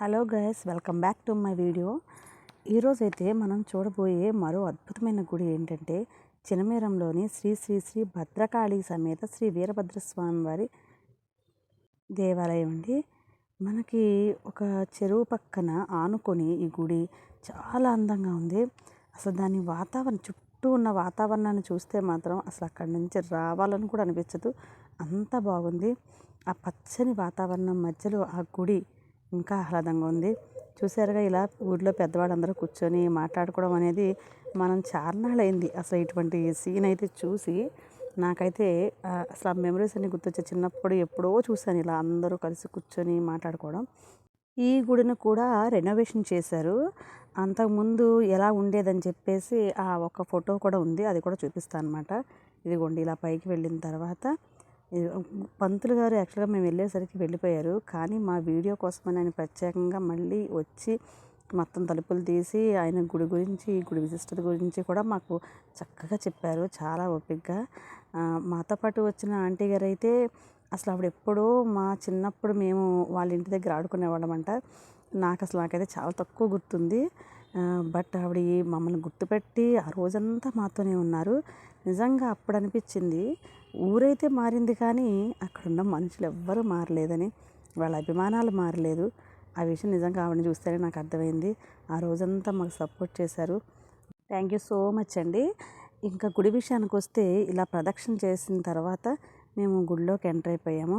Hello guys welcome back to my video. ఈరోజైతే మనం చూడబోయే మరో అద్భుతమైన గుడి ఏంటంటే చినమేరంలోని శ్రీ శ్రీ శ్రీ భద్రకాళి సమేత శ్రీ వీరభద్రస్వామి వారి దేవాలయం అండి. మనకి ఒక చెరువు పక్కన ఆనుకొని ఈ గుడి చాలా అందంగా ఉంది. అసలు దాని వాతావరణం చుట్టూ ఉన్న వాతావరణాన్ని చూస్తే మాత్రం అసలు అక్కడి నుంచి రావాలని కూడా అనిపించదు. అంత బాగుంది. ఆ పచ్చని వాతావరణం మధ్యలో ఆ గుడి ఇంకా ఆహ్లాదంగా ఉంది. చూసారుగా ఇలా ఊళ్ళో పెద్దవాళ్ళందరూ కూర్చొని మాట్లాడుకోవడం అనేది మనం చార్నాళ్ళైంది అసలు ఇటువంటి సీన్ అయితే చూసి నాకైతే అసలు ఆ మెమరీస్ అన్ని గుర్తొచ్చే చిన్నప్పుడు ఎప్పుడో చూశాను ఇలా అందరూ కలిసి కూర్చొని మాట్లాడుకోవడం. ఈ గుడిని కూడా రెనోవేషన్ చేశారు. అంతకుముందు ఎలా ఉండేదని చెప్పేసి ఆ ఒక ఫోటో కూడా ఉంది. అది కూడా చూపిస్తాను అనమాట ఇదిగోండి ఇలా పైకి వెళ్ళిన తర్వాత పంతులు గారు యాక్చువల్గా మేము వెళ్ళేసరికి వెళ్ళిపోయారు. కానీ మా వీడియో కోసమని ఆయన ప్రత్యేకంగా మళ్ళీ వచ్చి మొత్తం తలుపులు తీసి ఆయన గుడి గురించి గుడి విశిష్టత గురించి కూడా మాకు చక్కగా చెప్పారు. చాలా ఓపికగా మాతో పాటు వచ్చిన ఆంటీ గారు అయితే అసలు ఆవిడ ఎప్పుడో మా చిన్నప్పుడు మేము వాళ్ళ ఇంటి దగ్గర ఆడుకునేవాళ్ళమంట. నాకు అసలు నాకైతే చాలా తక్కువ గుర్తుంది. బట్ ఆవిడ ఈ మమ్మల్ని గుర్తుపెట్టి ఆ రోజంతా మాతోనే ఉన్నారు. నిజంగా అప్పుడు అనిపించింది ఊరైతే మారింది కానీ అక్కడున్న మనుషులు ఎవ్వరూ మారలేదని వాళ్ళ అభిమానాలు మారలేదు. ఆ విషయం నిజంగా ఆవిడని చూస్తేనే నాకు అర్థమైంది. ఆ రోజంతా మాకు సపోర్ట్ చేశారు. థ్యాంక్ యూ సో మచ్ అండి. ఇంకా గుడి విషయానికి వస్తే ఇలా ప్రదక్షిణ చేసిన తర్వాత మేము గుడిలోకి ఎంటర్ అయిపోయాము.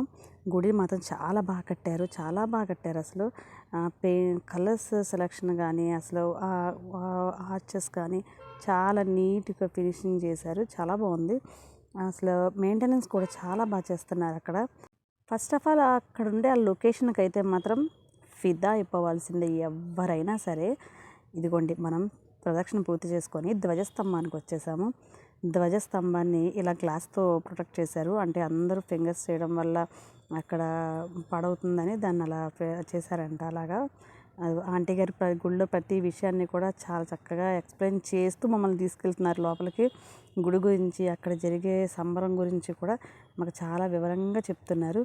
గుడి మాత్రం చాలా బాగా కట్టారు. చాలా బాగా కట్టారు అసలు. పే కలర్స్ సెలక్షన్ కానీ అసలు ఆర్చెస్ కానీ చాలా నీట్గా ఫినిషింగ్ చేశారు. చాలా బాగుంది. అసలు మెయింటెనెన్స్ కూడా చాలా బాగా చేస్తున్నారు అక్కడ. ఫస్ట్ ఆఫ్ ఆల్ అక్కడ ఉండే ఆ లొకేషన్కి అయితే మాత్రం ఫిదా అయిపోవాల్సిందే ఎవరైనా సరే. ఇదిగోండి మనం ప్రదక్షిణ పూర్తి చేసుకొని ధ్వజస్తంభానికి వచ్చేసాము. ధ్వజస్తంభాన్ని ఇలా గ్లాస్తో ప్రొటెక్ట్ చేశారు. అంటే అందరూ ఫింగర్స్ చేయడం వల్ల అక్కడ పడవుతుందని దాన్ని అలా చేశారంట అలాగా. ఆంటీ గారు గుడిలో ప్రతి విషయాన్ని కూడా చాలా చక్కగా ఎక్స్ప్లెయిన్ చేస్తూ మమ్మల్ని తీసుకెళ్తున్నారు లోపలికి. గుడి గురించి అక్కడ జరిగే సంబరం గురించి కూడా మాకు చాలా వివరంగా చెప్తున్నారు.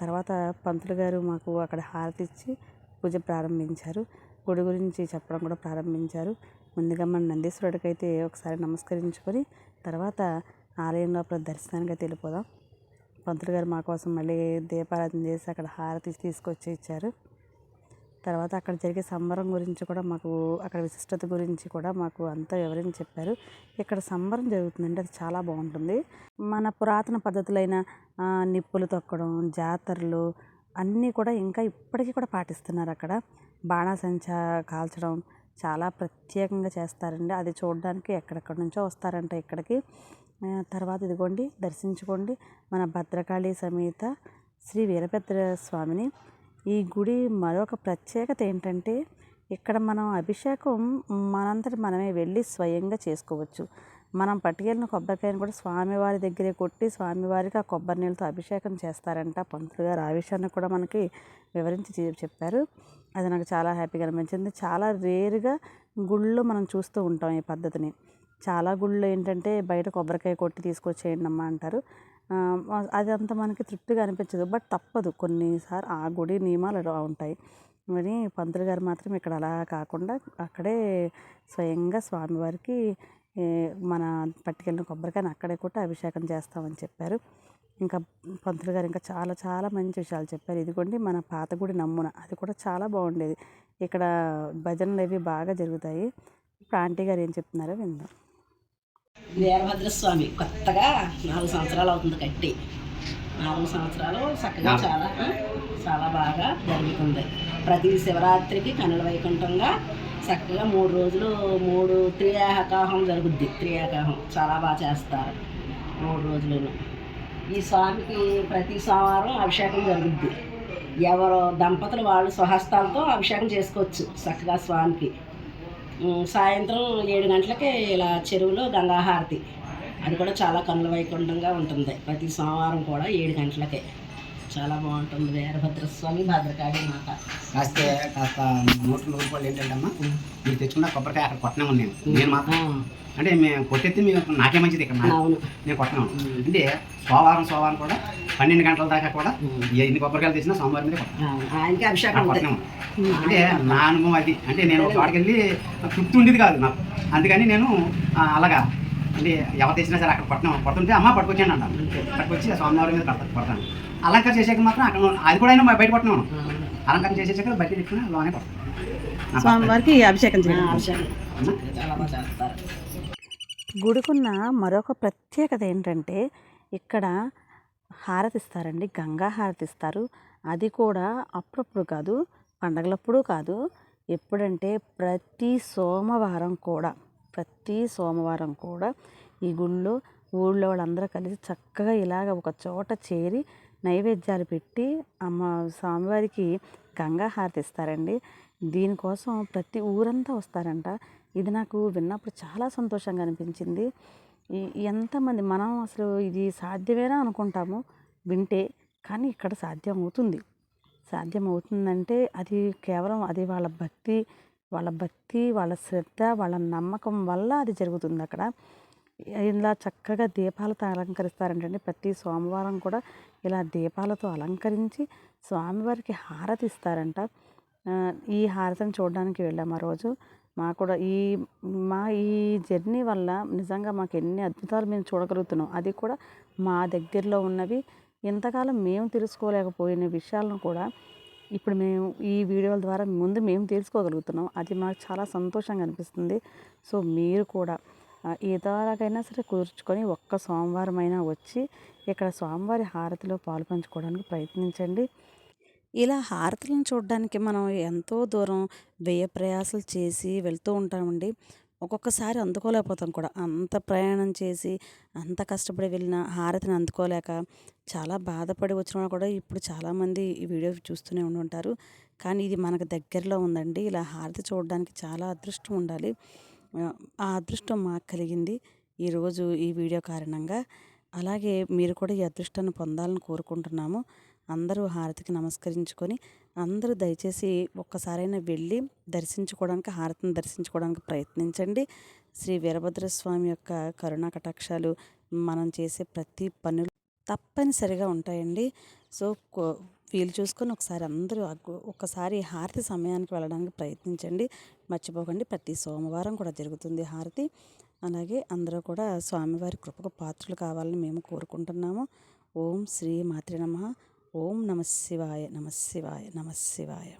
తర్వాత పంతులు గారు మాకు అక్కడ హారతి ఇచ్చి పూజ ప్రారంభించారు. గుడి గురించి చెప్పడం కూడా ప్రారంభించారు. ముందుగా మన నందీశ్వరుడికి అయితే ఒకసారి నమస్కరించుకొని తర్వాత ఆలయం లోపల దర్శనానికి అయితే వెళ్ళిపోదాం. పంతులు గారు మా కోసం మళ్ళీ దీపారాధన చేసి అక్కడ హారతి తీసుకొచ్చి ఇచ్చారు. తర్వాత అక్కడ జరిగే సంబరం గురించి కూడా మాకు అక్కడ విశిష్టత గురించి కూడా మాకు అంతా వివరించి చెప్పారు. ఇక్కడ సంబరం జరుగుతుందంటే అది చాలా బాగుంటుంది. మన పురాతన పద్ధతులైన నిప్పులు తొక్కడం జాతరలు అన్నీ కూడా ఇంకా ఇప్పటికీ కూడా పాటిస్తున్నారు అక్కడ. బాణాసంచా కాల్చడం చాలా ప్రత్యేకంగా చేస్తారండి. అది చూడడానికి ఎక్కడెక్కడి నుంచో వస్తారంట ఇక్కడికి. తర్వాత ఇదిగోండి దర్శించుకోండి మన భద్రకాళి సమేత శ్రీ వీరభద్ర స్వామిని. ఈ గుడి మరొక ప్రత్యేకత ఏంటంటే ఇక్కడ మనం అభిషేకం మనంతటి మనమే వెళ్ళి స్వయంగా చేసుకోవచ్చు. మనం పట్టుకెళ్ళిన కొబ్బరికాయను కూడా స్వామివారి దగ్గరే కొట్టి స్వామివారికి ఆ కొబ్బరి నీళ్ళతో అభిషేకం చేస్తారంట. పంతులు గారు ఆ విషయాన్ని కూడా మనకి వివరించి చెప్పారు. అది నాకు చాలా హ్యాపీగా అనిపించింది. చాలా రేరుగా గుళ్ళో మనం చూస్తూ ఉంటాం ఈ పద్ధతిని. చాలా గుళ్ళు ఏంటంటే బయట కొబ్బరికాయ కొట్టి తీసుకొచ్చేయండి అమ్మా అంటారు. అదంతా మనకి తృప్తిగా అనిపించదు. బట్ తప్పదు. కొన్నిసార్లు ఆ గుడి నియమాలు అలా ఉంటాయి? మరి పంతులు గారు మాత్రం ఇక్కడ అలా కాకుండా అక్కడే స్వయంగా స్వామివారికి మన పట్టుకెళ్ళిన కొబ్బరికాయని అక్కడే కూడా అభిషేకం చేస్తామని చెప్పారు. ఇంకా పంతులు గారు ఇంకా చాలా చాలా మంచి విషయాలు చెప్పారు. ఇదిగోండి మన పాత గుడి నమ్మున. అది కూడా చాలా బాగుండేది. ఇక్కడ భజనలు అవి బాగా జరుగుతాయి. ఇప్పుడు ఆంటీ గారు ఏం చెప్తున్నారో విందాం. వీరభద్రస్వామి కొత్తగా నాలుగు సంవత్సరాలు అవుతుంది కట్టి. నాలుగు సంవత్సరాలు చక్కగా చాలా చాలా బాగా జరుగుతుంది. ప్రతి శివరాత్రికి కనుల వైకుంఠంగా చక్కగా మూడు రోజులు మూడు త్రియాకాహం జరుగుద్ది. త్రియాకాహం చాలా బాగా చేస్తారు మూడు రోజులు ఈ స్వామికి ప్రతి సోమవారం అభిషేకం జరుగుద్ది. ఎవరు దంపతులు వాళ్ళు స్వహస్తాలతో అభిషేకం చేసుకోవచ్చు చక్కగా స్వామికి. సాయంత్రం ఏడు గంటలకి ఇలా చెరువులో గంగాహారతి. అది కూడా చాలా కన్నుల వైకుంఠంగా ఉంటుంది. ప్రతి సోమవారం కూడా ఏడు గంటలకే. చాలా బాగుంటుంది. వీరభద్రస్వామి భద్రకాళి మాత. కాస్త కాస్త నూట నూరు రూపాయలు ఏంటంటే అమ్మా మీరు తెచ్చుకున్న కొబ్బరికాయ అక్కడ కొట్టనే ఉన్నాను నేను మాత్రం అంటే మేము కొట్టెత్తి మేము నాకే మంచిది ఇక్కడ నేను కొట్టను. అంటే సోమవారం సోమవారం కూడా పన్నెండు గంటల దాకా కూడా. ఎన్ని కొబ్బరికాయలు తెచ్చినా సోమవారం మీద. ఆయనకి అభిషేకం కొట్టనే అంటే నా అనుభవం అది. అంటే నేను ఒక వాడికి వెళ్ళి తృప్తి ఉండేది కాదు నాకు. అందుకని నేను అలాగా అంటే ఎవరు తెచ్చినా సరే అక్కడ కొట్టను కొడుతుంటే అమ్మ పట్టుకొచ్చాను అంట పట్టుకొచ్చి ఆ సోమవారం మీద కొడతా కొడతాను అలంకారం చేసాక మాత్రం అక్కడ అది కూడా అయినా బయట అవును. అలంకారం చేసేసాక బయట తెచ్చుకుని లోనే కొడతాను నా స్వామివారికి అభిషేకం గుడికున్న మరొక ప్రత్యేకత ఏంటంటే ఇక్కడ హారతిస్తారండి గంగా హారతిస్తారు. అది కూడా అప్పుడప్పుడు కాదు పండగలప్పుడు కాదు. ఎప్పుడంటే ప్రతి సోమవారం కూడా. ప్రతి సోమవారం కూడా ఈ గుళ్ళో ఊళ్ళో వాళ్ళందరూ కలిసి చక్కగా ఇలాగ ఒక చోట చేరి నైవేద్యాలు పెట్టి అమ్మ స్వామివారికి గంగా హారతి ఇస్తారండి. దీనికోసం ప్రతి ఊరంతా వస్తారంట. ఇది నాకు విన్నప్పుడు చాలా సంతోషంగా అనిపించింది. ఎంతమంది మనం అసలు ఇది సాధ్యమేనా అనుకుంటాము. వింటే కానీ ఇక్కడ సాధ్యం అవుతుంది సాధ్యం అవుతుందంటే అది కేవలం అది వాళ్ళ భక్తి వాళ్ళ భక్తి వాళ్ళ శ్రద్ధ వాళ్ళ నమ్మకం వల్ల అది జరుగుతుంది అక్కడ. ఇలా చక్కగా దీపాలతో అలంకరిస్తారంటండి. ప్రతి సోమవారం కూడా ఇలా దీపాలతో అలంకరించి స్వామివారికి హారతి ఇస్తారంట ఈ హారతిని చూడడానికి వెళ్ళాము ఆ రోజు. మా కూడా ఈ మా ఈ జర్నీ వల్ల నిజంగా మాకు ఎన్ని అద్భుతాలు మేము చూడగలుగుతున్నాం. అది కూడా మా దగ్గరలో ఉన్నవి. ఇంతకాలం మేము తెలుసుకోలేకపోయిన విషయాలను కూడా ఇప్పుడు మేము ఈ వీడియోల ద్వారా ముందు మేము తెలుసుకోగలుగుతున్నాం. అది మాకు చాలా సంతోషంగా అనిపిస్తుంది. సో మీరు కూడా ఆ, ఎలాగైనా సరే కూర్చుకొని ఒక్క సోమవారం అయినా వచ్చి ఇక్కడ స్వామివారి హారతిలో పాలు పంచుకోవడానికి ప్రయత్నించండి. ఇలా హారతులను చూడడానికి మనం ఎంతో దూరం వ్యయ ప్రయాసాలు చేసి వెళ్తూ ఉంటామండి. ఒక్కొక్కసారి అందుకోలేకపోతాం కూడా. అంత ప్రయాణం చేసి అంత కష్టపడి వెళ్ళిన హారతిని అందుకోలేక చాలా బాధపడి వచ్చిన వాళ్ళు కూడా ఇప్పుడు చాలామంది ఈ వీడియో చూస్తూనే ఉండి ఉంటారు. కానీ ఇది మనకు దగ్గరలో ఉందండి. ఇలా హారతి చూడడానికి చాలా అదృష్టం ఉండాలి. ఆ అదృష్టం మాకు కలిగింది ఈరోజు ఈ వీడియో కారణంగా. అలాగే మీరు కూడా ఈ అదృష్టాన్ని పొందాలని కోరుకుంటున్నాము. అందరూ హారతికి నమస్కరించుకొని అందరూ దయచేసి ఒక్కసారైనా వెళ్ళి దర్శించుకోవడానికి హారతిని దర్శించుకోవడానికి ప్రయత్నించండి. శ్రీ వీరభద్ర స్వామి యొక్క కరుణా కటాక్షాలు మనం చేసే ప్రతి పనులు తప్పనిసరిగా ఉంటాయండి. సో కో- వీలు చూసుకొని ఒకసారి అందరూ ఒకసారి హారతి సమయానికి వెళ్ళడానికి ప్రయత్నించండి. మర్చిపోకండి ప్రతి సోమవారం కూడా జరుగుతుంది హారతి. అలాగే అందరూ కూడా స్వామివారి కృపకు పాత్రలు కావాలని మేము కోరుకుంటున్నాము. ఓం శ్రీ మాతృ నమ. ఓం నమ శివాయ నమ శివాయ నమ శివాయ.